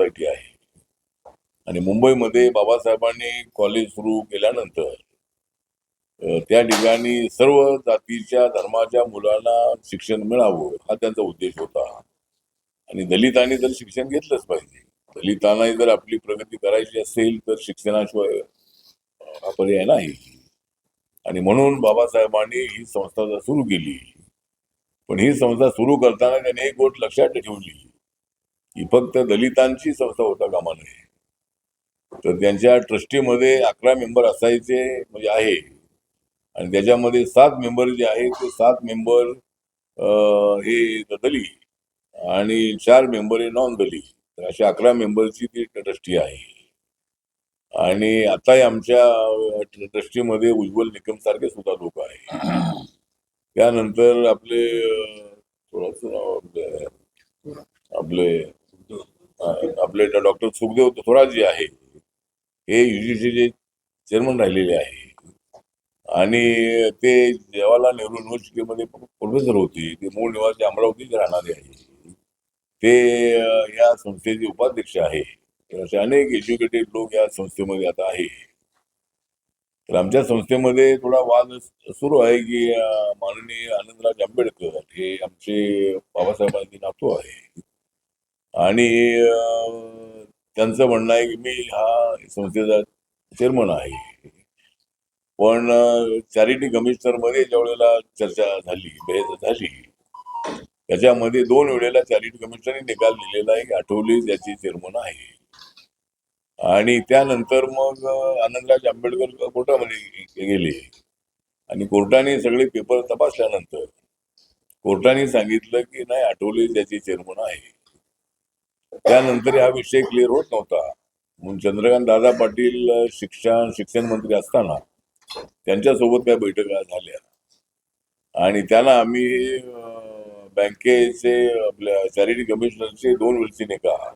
Society आहे. आणि मुंबईमध्ये बाबासाहेबांनी कॉलेज सुरू केल्यानंतर त्या ठिकाणी सर्व जातीच्या धर्माच्या मुलांना शिक्षण मिळावं हा त्यांचा उद्देश होता. आणि दलितांनी तर शिक्षण घेतलंच पाहिजे दलितांनाही जर आपली प्रगती करायची असेल तर शिक्षणाशिवाय हा पर्याय नाही. आणि म्हणून बाबासाहेबांनी ही संस्था सुरू केली पण ही संस्था सुरू करताना त्यांनी एक गोष्ट लक्षात ठेवली ही फक्त दलितांची संस्था होता कामा नये तर त्यांच्या ट्रस्टीमध्ये अकरा मेंबर असायचे म्हणजे आहे. आणि त्याच्यामध्ये सात मेंबर जे आहेत ते सात मेंबर हे दलित आणि चार मेंबर हे नॉन दली तर अशा अकरा मेंबरची ती ट्रस्टी आहे. आणि आताही आमच्या ट्रस्टीमध्ये उज्ज्वल निकम सारखे सुद्धा लोक आहेत. त्यानंतर आपले थोडस थोडंसं आपले डॉक्टर सुखदेव थोरात आहे. हे युजीसीचे चेअरमन राहिलेले आहे. आणि ते जवाहरलाल नेहरू युनिव्हर्सिटीमध्ये प्रोफेसर होते. ते मूळ निवासी अमरावतीचे राहणारे आहे. ते या संस्थेचे उपाध्यक्ष आहे. तर असे अनेक एज्युकेटेड लोक या संस्थेमध्ये आता आहे. तर आमच्या संस्थेमध्ये थोडा वाद सुरू आहे की माननीय आनंदराज आंबेडकर हे आमचे बाबासाहेबांचे नातू आहे आणि त्यांचं म्हणणं आहे की मी हा संस्थेचा चेअरमन आहे. पण चॅरिटी कमिशनरमध्ये ज्या वेळेला चर्चा झाली बहस झाली त्याच्यामध्ये दोन वेळेला चॅरिटी कमिशनरने निकाल दिलेला आहे आठवले त्याचे चेअरमन आहे. आणि त्यानंतर मग आनंदराज आंबेडकर कोर्टामध्ये गेले. आणि कोर्टाने सगळे पेपर तपासल्यानंतर कोर्टाने सांगितलं की नाही आठवले त्याचे चेअरमन आहे. त्यानंतर हा विषय क्लिअर होत नव्हता. म्हणून चंद्रकांत दादा पाटील शिक्षण शिक्षण मंत्री असताना त्यांच्यासोबत त्या बैठका झाल्या. आणि त्यांना आम्ही बँकेचे आपल्या चॅरिटी कमिशनरचे दोन वर्षी निकाल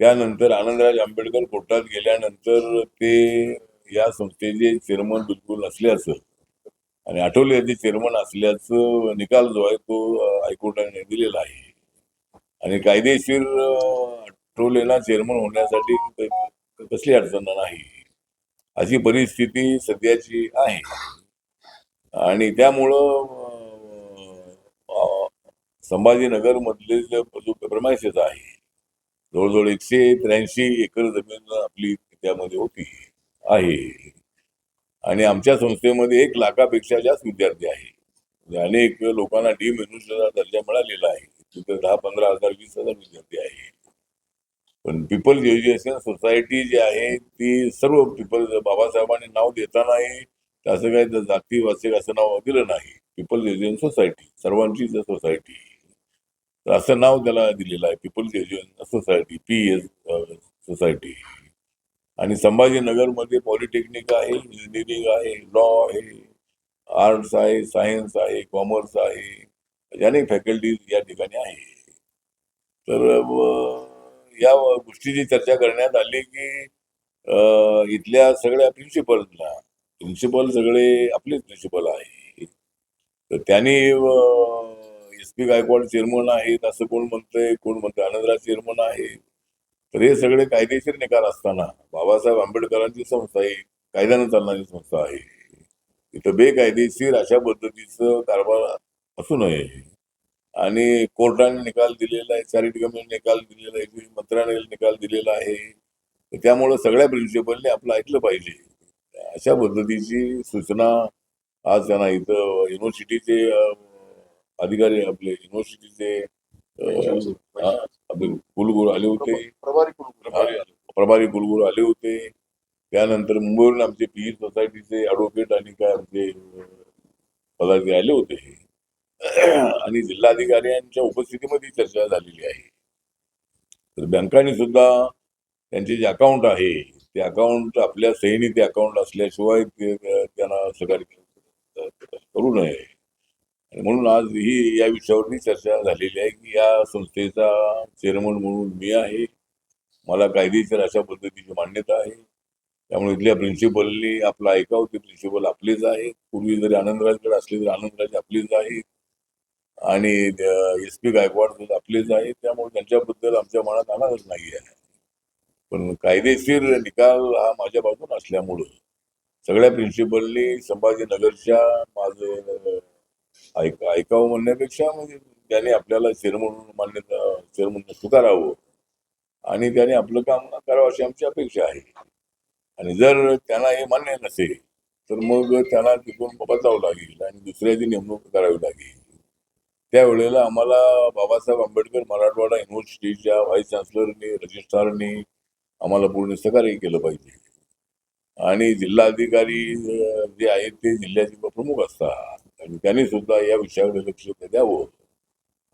त्यानंतर आनंदराज आंबेडकर कोर्टात गेल्यानंतर ते या संस्थेचे चेअरमन बिलकुल असल्याचं आणि आठवले याचे चेअरमन असल्याचं निकाल जो आहे तो हायकोर्टाने दिलेला आहे. आणि कायदेशीर टोलेला चेअरमन होण्यासाठी कसली अडचण नाही. अशी परिस्थिती सध्याची आहे. आणि त्यामुळं संभाजीनगर मधले जे जो प्रमायसेस आहे जवळजवळ एकशे त्र्याऐंशी एकर जमीन आपली त्यामध्ये होती आहे. आणि आमच्या संस्थेमध्ये एक लाखापेक्षा जास्त विद्यार्थी आहे. म्हणजे अनेक लोकांना डी मेन्यूचा दर्जा मिळालेला आहे. तिथे दहा पंधरा हजार वीस हजार विद्यार्थी आहे पण पीपल्स एज्युकेशन सोसायटी जी आहे ती सर्व पीपल बाबासाहेबांनी नाव देतानाही असं काही तर जाती वाचक असं नाव दिलं नाही. पीपल्स एज्युकेशन सोसायटी सर्वांची सोसायटी तर असं नाव त्याला दिलेलं आहे. People's Education Society P S society आणि संभाजीनगरमध्ये पॉलिटेक्निक आहे इंजिनिअरिंग आहे लॉ आहे आर्ट्स आहे सायन्स आहे कॉमर्स आहे. अनेक फॅकल्टीज या ठिकाणी आहे. तर या गोष्टीची चर्चा करण्यात आली की इथल्या सगळ्या प्रिन्सिपलना प्रिन्सिपल सगळे आपलेच प्रिन्सिपल आहे तर त्यांनी एस पी गायकवाड चेअरमन आहेत असं कोण म्हणतंय कोण म्हणतंय आनंदराज चेअरमन आहे तर हे सगळे कायदेशीर निकाल असताना बाबासाहेब आंबेडकरांची संस्था आहे कायद्यानं चालणारी संस्था आहे. इथं बेकायदेशीर अशा पद्धतीचं कारभार असू नये आणि कोर्टाने निकाल दिलेला आहे चॅरिटी कमिशन निकाल दिलेला आहे मंत्रालयाने निकाल दिलेला आहे. त्यामुळं सगळ्या प्रिन्सिपलने आपलं ऐकलं पाहिजे. अशा पद्धतीची सूचना आज त्यांना इथं युनिव्हर्सिटीचे अधिकारी आपले युनिव्हर्सिटीचे कुलगुरू आले होते. प्रभारी कुलगुरू. प्रभारी कुलगुरू आले होते. त्यानंतर मुंबईवरून आमचे पी सोसायटीचे ॲडव्होकेट आणि काय आमचे पदाधिकारी आले होते. आणि जिल्हाधिकारी यांच्या उपस्थितीमध्ये चर्चा झालेली आहे. तर बँकांनी सुद्धा त्यांचे जे अकाउंट आहे ते अकाउंट आपल्या सहीने ते अकाउंट असल्याशिवाय ते त्यांना सकाळी करू नये. आणि म्हणून आज ही या विषयावरती चर्चा झालेली आहे की या संस्थेचा चेअरमन म्हणून मी आहे. मला कायदेशीर अशा पद्धतीची मान्यता आहे. त्यामुळे इथल्या प्रिन्सिपलनी आपलं ऐकावं ते प्रिन्सिपल आपलेच आहेत. पूर्वी जरी आनंदराजकडे असले तरी आनंदराज आपलेच आहेत. आणि एस पी गायकवाड सुद्धा आपलेच आहे त्यामुळे त्यांच्याबद्दल आमच्या मनात अनारच नाही आहे. पण कायदेशीर निकाल हा माझ्या बाजून असल्यामुळं सगळ्या प्रिन्सिपलनी संभाजीनगरच्या माझं ऐक ऐकावं म्हणण्यापेक्षा म्हणजे त्याने आपल्याला शिर म्हणून मान्यता शिर म्हणून स्वीकारावं आणि त्याने आपलं काम करावं अशी आमची अपेक्षा आहे. आणि जर त्यांना हे मान्य नसेल तर मग त्यांना तिथून बदलावं लागेल आणि दुसऱ्याची नेमणूक करावी लागेल. त्यावेळेला आम्हाला बाबासाहेब आंबेडकर मराठवाडा युनिव्हर्सिटीच्या व्हाईस चान्सलरनी रजिस्ट्रारनी आम्हाला पूर्ण सहकार्य केलं पाहिजे. आणि जिल्हाधिकारी अधिकारी जे आहेत ते जिल्ह्याचे प्रमुख असतात. आणि त्यांनी सुद्धा या विषयाकडे लक्ष द्यावं.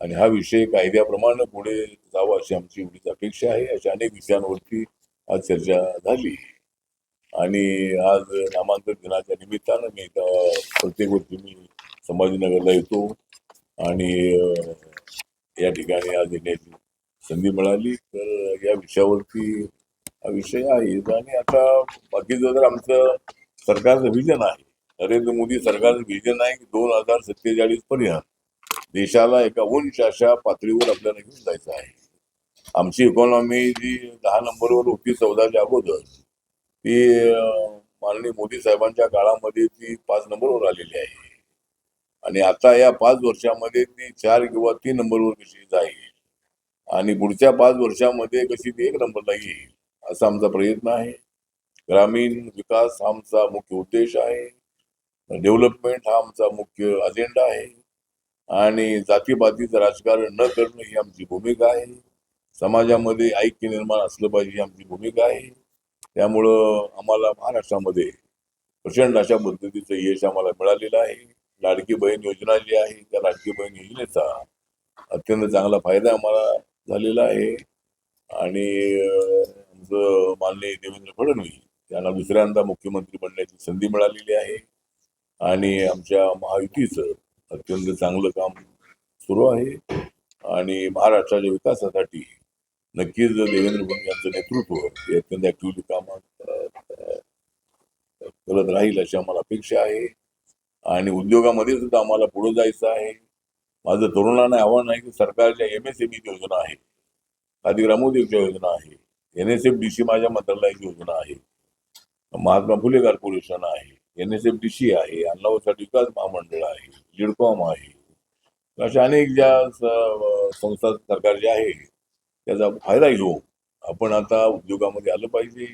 आणि हा विषय कायद्याप्रमाणे पुढे जावा अशी आमची एवढीच अपेक्षा आहे. अशा अनेक विषयांवरती आज चर्चा झाली. आणि आज नामांतर दिनाच्या निमित्तानं मी प्रत्येक वर्षी मी संभाजीनगरला येतो. आणि या ठिकाणी आज येण्याची संधी मिळाली. तर या विषयावरती हा विषय आहे. आणि आता बाकीचं जर आमचं सरकारचं व्हिजन आहे नरेंद्र मोदी सरकारचं व्हिजन आहे की दोन हजार सत्तेचाळीस पर्यंत देशाला एका उंच अशा पातळीवर आपल्याला घेऊन जायचं आहे. आमची इकॉनॉमी जी दहा नंबरवर होती चौदाच्या अगोदर ती माननीय मोदी साहेबांच्या काळामध्ये ती पाच नंबरवर आलेली आहे. आणि आता या पाच वर्षामध्ये ती चार किंवा तीन नंबरवर कशी जाईल? आणि पुढच्या पाच वर्षामध्ये कशी ती एक नंबरला येईल? असा आमचा प्रयत्न आहे. ग्रामीण विकास हा आमचा मुख्य उद्देश आहे. डेव्हलपमेंट हा आमचा मुख्य अजेंडा आहे. आणि जातीपातीचं राजकारण न करणं ही आमची भूमिका आहे. समाजामध्ये ऐक्य निर्माण असलं पाहिजे ही आमची भूमिका आहे. त्यामुळं आम्हाला महाराष्ट्रामध्ये प्रचंड अशा पद्धतीचं यश आम्हाला मिळालेलं आहे. लाडकी बहीण योजना जी आहे त्या लाडकी बहीण योजनेचा अत्यंत चांगला फायदा आम्हाला झालेला आहे. आणि आमचं माननीय देवेंद्र फडणवीस यांना दुसऱ्यांदा मुख्यमंत्री बनण्याची संधी मिळालेली आहे. आणि आमच्या महायुतीचं अत्यंत चांगलं काम सुरू आहे. आणि महाराष्ट्राच्या विकासासाठी नक्कीच देवेंद्र फडणवीस यांचं नेतृत्व हे अत्यंत ऍक्टिव्हली कामात करत राहील अशी आम्हाला अपेक्षा आहे. आणि उद्योगामध्ये सुद्धा आम्हाला पुढे जायचं आहे. माझं तरुणांना आव्हान आहे की सरकारच्या एम एस एम योजना आहे. खादी ग्रामोद्योगच्या योजना आहे. N S F D C माझ्या मंत्रालयाची योजना आहे. महात्मा फुले कॉर्पोरेशन आहे. N S F D C आहे. अन्नावसाठी विकास महामंडळ आहे. लिडकॉम आहे. अशा अनेक ज्या संस्था संस्था सरकारच्या आहे त्याचा फायदा घेऊ. आपण आता उद्योगामध्ये आलं पाहिजे.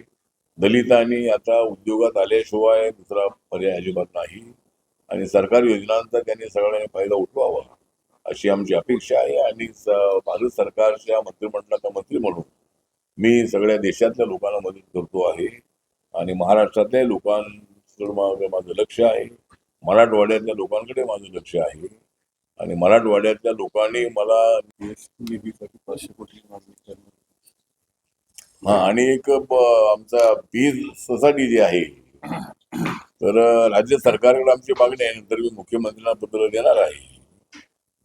दलितांनी आता उद्योगात आल्याशिवाय दुसरा पर्याय अजिबात नाही. आणि सरकारी योजनांचा त्यांनी सगळ्यांनी फायदा उठवावा अशी आमची अपेक्षा आहे. आणि भारत सरकारच्या मंत्रिमंडळाचा मंत्री म्हणून मी सगळ्या देशातल्या लोकांना मदत करतो आहे. आणि महाराष्ट्रातल्या लोकांकडे माझं लक्ष आहे. मराठवाड्यातल्या लोकांकडे माझं लक्ष आहे. आणि मराठवाड्यातल्या लोकांनी मला पाचशे कोटी. हा आणि एक आमचा बीज सोसायटी जी आहे तर राज्य सरकारकडे आमची मागणी आहे. नंतर मी मुख्यमंत्र्यांना पत्र देणार आहे.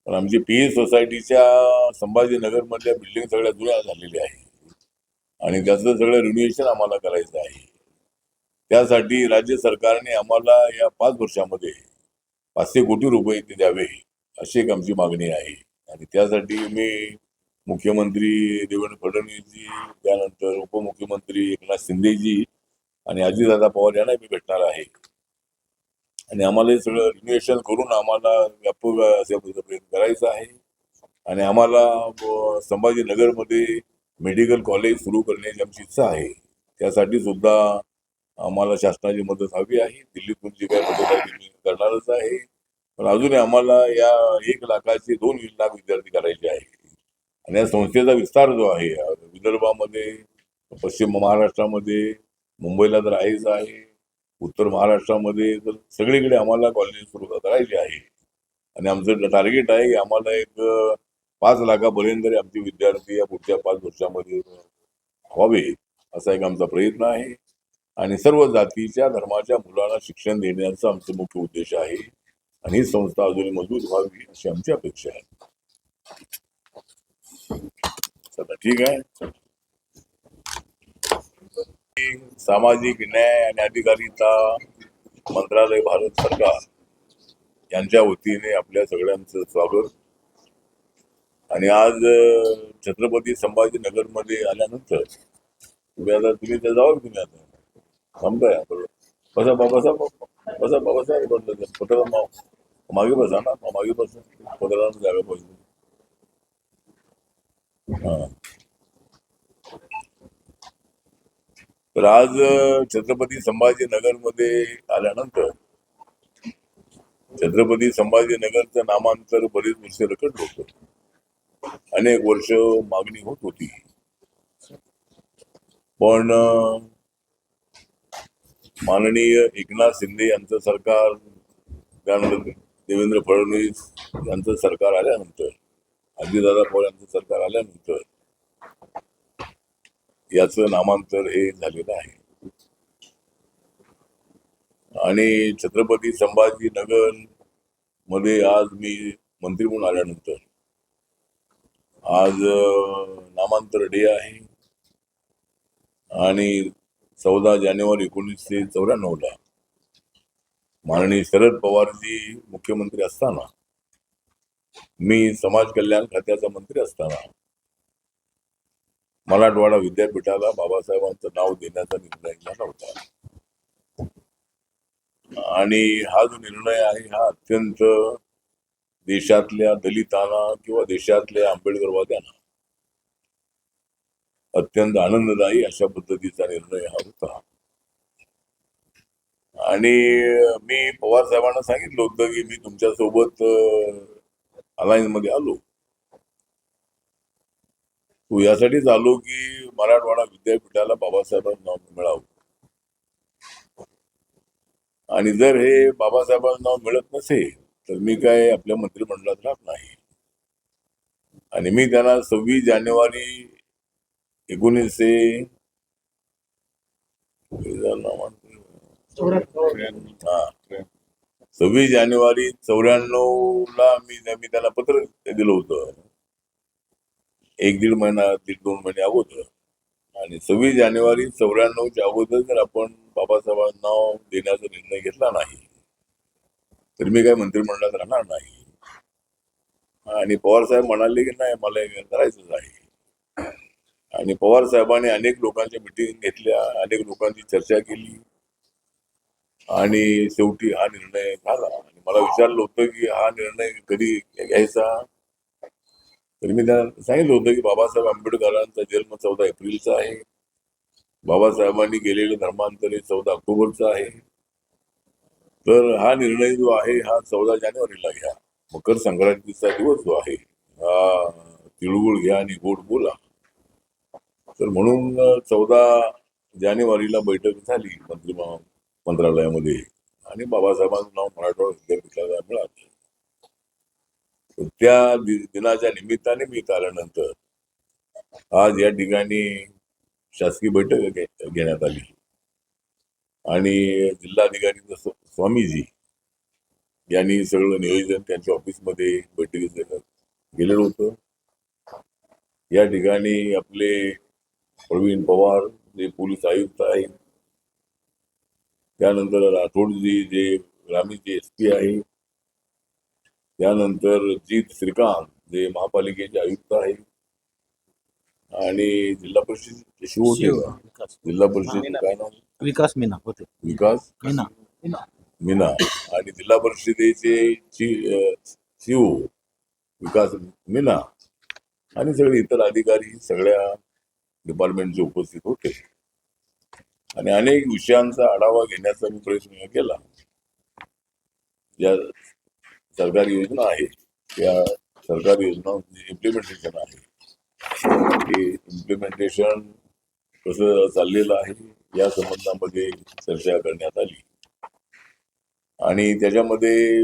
पण आमची पी सोसायटीच्या संभाजीनगरमधल्या बिल्डिंग सगळ्या जुन्या झालेल्या आहे आणि त्याचं सगळं रिन्युएशन आम्हाला करायचं आहे. त्यासाठी राज्य सरकारने आम्हाला या पाच वर्षामध्ये पाचशे कोटी रुपये ते द्यावे अशी एक आमची मागणी आहे. आणि त्यासाठी मी मुख्यमंत्री देवेंद्र फडणवीसजी त्यानंतर उपमुख्यमंत्री एकनाथ शिंदेजी आणि अजितदादा पवार यांना मी भेटणार आहे. आणि आम्हाला हे सगळं रिन्युएशन करून आम्हाला व्यापक अशा प्रयत्न करायचा आहे. आणि आम्हाला संभाजीनगरमध्ये मेडिकल कॉलेज सुरू करण्याची आमची इच्छा आहे. त्यासाठी सुद्धा आम्हाला शासनाची मदत हवी आहे. दिल्लीतून जी काही मदत आहे ती मी करणारच आहे. पण अजूनही आम्हाला या एक लाखाचे दोन लाख विद्यार्थी करायचे आहे आणि या संस्थेचा विस्तार जो आहे विदर्भामध्ये पश्चिम महाराष्ट्रामध्ये मुंबईला तर आहेच आहे. उत्तर महाराष्ट्रामध्ये तर सगळीकडे आम्हाला कॉलेज सुरू करायचे आहे. आणि आमचं टार्गेट आहे की आम्हाला एक पाच लाखापर्यंत तरी आमचे विद्यार्थी या पुढच्या पाच वर्षामध्ये व्हावे असा एक आमचा प्रयत्न आहे. आणि सर्व जातीच्या धर्माच्या मुलांना शिक्षण देण्याचा आमचा मुख्य उद्देश आहे. आणि ही संस्था अजून मजबूत व्हावी अशी आमची अपेक्षा आहे. चला ठीक आहे. सामाजिक न्याय आणि अधिकारिता मंत्रालय भारत सरकार यांच्या वतीने आपल्या सगळ्यांचं स्वागत. आणि आज छत्रपती संभाजीनगरमध्ये आल्यानंतर तुम्ही आता तुम्ही त्या जाऊ तुम्ही आता? थांबताय बरोबर बसा बाबासाहेब बसा बाबासाहेब म्हटलं पत्रकार मा- मागे बसा ना मागे बसा पत्रकारांना जागा पाहिजे. हा. तर आज छत्रपती संभाजीनगरमध्ये आल्यानंतर छत्रपती संभाजीनगरचं नामांतर बरीच वर्ष रखडलं होत. अनेक वर्ष मागणी होत होती. पण माननीय एकनाथ शिंदे यांचं सरकार त्यानंतर देवेंद्र फडणवीस यांचं सरकार आल्यानंतर अजितदादा पवार यांचं सरकार आल्यानंतर याचं नामांतर हे झालेलं आहे. आणि छत्रपती संभाजीनगरमध्ये आज मी मंत्री म्हणून आल्यानंतर आज नामांतर डे आहे. आणि चौदा जानेवारी एकोणीसशे चौऱ्याण्णवला माननीय शरद पवारजी मुख्यमंत्री असताना मी समाज कल्याण खात्याचा मंत्री असताना मराठवाडा विद्यापीठाला बाबासाहेबांचं नाव देण्याचा निर्णय झाला होता आणि हा जो निर्णय आहे हा अत्यंत देशातल्या दलितांना किंवा देशातल्या आंबेडकरवाद्यांना अत्यंत आनंददायी अशा पद्धतीचा निर्णय हा होता. आणि मी पवार साहेबांना सांगितलं होतं की मी तुमच्यासोबत अलायन्समध्ये आलो. यासाठीच आलो की मराठवाडा विद्यापीठाला बाबासाहेबांना नाव मिळावं. आणि जर हे बाबासाहेबांना नाव मिळत नसेल तर मी काय आपल्या मंत्रिमंडळात राहत नाही. आणि मी त्यांना सव्वीस जानेवारी एकोणीसशे हा. सव्वीस जानेवारी चौऱ्याण्णव ला मी त्यांना पत्र दिलं होतं. एक दीड महिना दीड दोन महिने अगोदर. आणि सव्वीस जानेवारी चौऱ्याण्णवच्या अगोदर जर आपण बाबासाहेबांना देण्याचा निर्णय घेतला नाही तर मी काय मंत्रिमंडळात राहणार नाही. आणि पवार साहेब म्हणाले की नाही मला हे करायचंच आहे. आणि पवार साहेबांनी अनेक लोकांच्या मिटिंग घेतल्या अनेक लोकांची चर्चा केली. आणि शेवटी हा निर्णय झाला. आणि मला विचारलं होतं की हा निर्णय कधी घ्यायचा? तर मी त्यांना सांगितलं होतं की बाबासाहेब आंबेडकरांचा जन्म चौदा एप्रिलचा आहे. बाबासाहेबांनी केलेलं धर्मांतर हे चौदा ऑक्टोबरचा आहे. तर हा निर्णय जो आहे हा चौदा जानेवारीला घ्या. मकर संक्रांतीचा दिवस जो आहे हा तिळगुळ घ्या आणि गोड बोला. तर म्हणून चौदा जानेवारीला बैठक झाली मंत्री मंत्रालयामध्ये. आणि बाबासाहेबांचं नाव मराठवाडा विद्यापीठाला मिळालं. त्या दिनाच्या निमित्ताने मी आल्यानंतर आज या ठिकाणी शासकीय बैठक घेण्यात आली. आणि जिल्हाधिकारी स्वामीजी यांनी सगळं नियोजन त्यांच्या ऑफिसमध्ये बैठकीत गेलेलं होतं. या ठिकाणी आपले प्रवीण पवार जे पोलीस आयुक्त आहेत त्यानंतर राठोडजी जे ग्रामीणचे एस पी आहे त्यानंतर जीत श्रीकांत जे महापालिकेचे आयुक्त आहे आणि जिल्हा परिषद शिव होते शिव, का? विकास. जिल्हा परिषद काय नाव? विकास मीना होते. विकास? मीना. मीना. आणि जिल्हा परिषदेचे शिव विकास मीना. आणि सगळे इतर अधिकारी सगळ्या डिपार्टमेंटचे उपस्थित होते. आणि अनेक विषयांचा आढावा घेण्याचा मी प्रयत्न केला. ज्या सरकारी योजना आहे. त्या सरकारी योजना इम्प्लिमेंटेशन आहे. ते इम्प्लिमेंटेशन कसं चाललेलं आहे या संबंधामध्ये चर्चा करण्यात आली. आणि त्याच्यामध्ये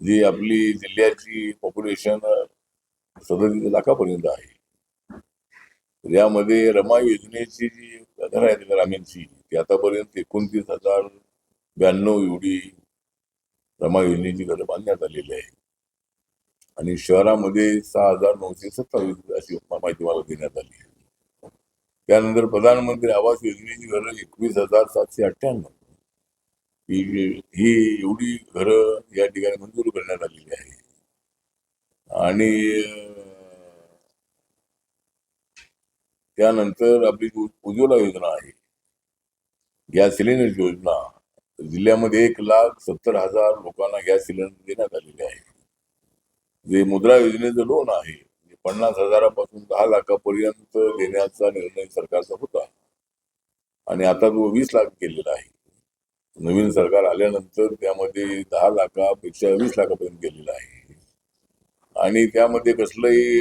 जी आपली जिल्ह्याची पॉप्युलेशन सदतीस लाखापर्यंत आहे. यामध्ये रमा योजनेची जी घरं आहे ग्रामीणची ती आतापर्यंत एकोणतीस हजार ब्याण्णव एवढी रमा योजनेची घरं बांधण्यात आलेली आहे. आणि शहरामध्ये सहा हजार नऊशे सत्तावीस अशी माहिती मला देण्यात आली आहे. त्यानंतर प्रधानमंत्री आवास योजनेची घरं एकवीस हजार सातशे अठ्ठ्याण्णव. ही ही एवढी घरं या ठिकाणी मंजूर करण्यात आलेली आहे. आणि त्यानंतर आपली उज्ज्वला योजना आहे. गॅस सिलेंडर योजना. जिल्ह्यामध्ये एक लाख सत्तर हजार लोकांना गॅस सिलेंडर देण्यात आलेले आहे. जे मुद्रा योजनेचं लोन आहे पन्नास हजारापासून दहा लाखापर्यंत देण्याचा निर्णय सरकारचा होता. आणि आता तो वीस लाख केलेला आहे. नवीन सरकार आल्यानंतर त्यामध्ये दहा लाखापेक्षा वीस लाखापर्यंत गेलेला आहे. आणि त्यामध्ये कसलंही